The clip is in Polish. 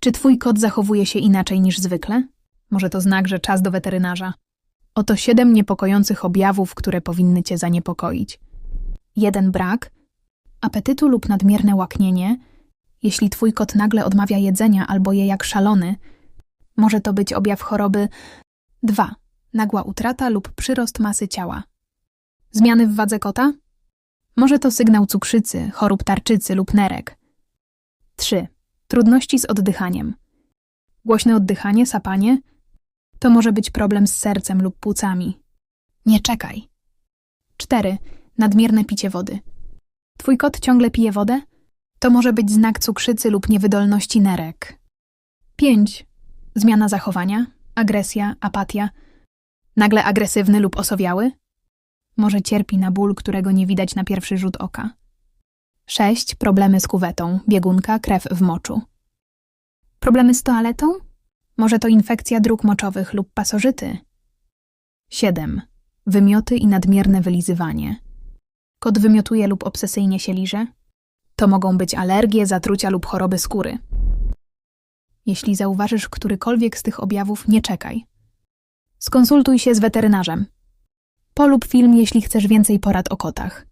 Czy twój kot zachowuje się inaczej niż zwykle? Może to znak, że czas do weterynarza. Oto siedem niepokojących objawów, które powinny cię zaniepokoić. Jeden brak, apetytu lub nadmierne łaknienie. Jeśli twój kot nagle odmawia jedzenia albo je jak szalony, może to być objaw choroby. 2. Nagła utrata lub przyrost masy ciała. Zmiany w wadze kota? Może to sygnał cukrzycy, chorób tarczycy lub nerek. 3. Trudności z oddychaniem. Głośne oddychanie, sapanie? To może być problem z sercem lub płucami. Nie czekaj. 4. Nadmierne picie wody. Twój kot ciągle pije wodę? To może być znak cukrzycy lub niewydolności nerek. 5. Zmiana zachowania, agresja, apatia. Nagle agresywny lub osowiały? Może cierpi na ból, którego nie widać na pierwszy rzut oka. 6. Problemy z kuwetą, biegunka, krew w moczu. Problemy z toaletą? Może to infekcja dróg moczowych lub pasożyty. 7. Wymioty i nadmierne wylizywanie. Kot wymiotuje lub obsesyjnie się liże? To mogą być alergie, zatrucia lub choroby skóry. Jeśli zauważysz którykolwiek z tych objawów, nie czekaj. Skonsultuj się z weterynarzem. Polub film, jeśli chcesz więcej porad o kotach.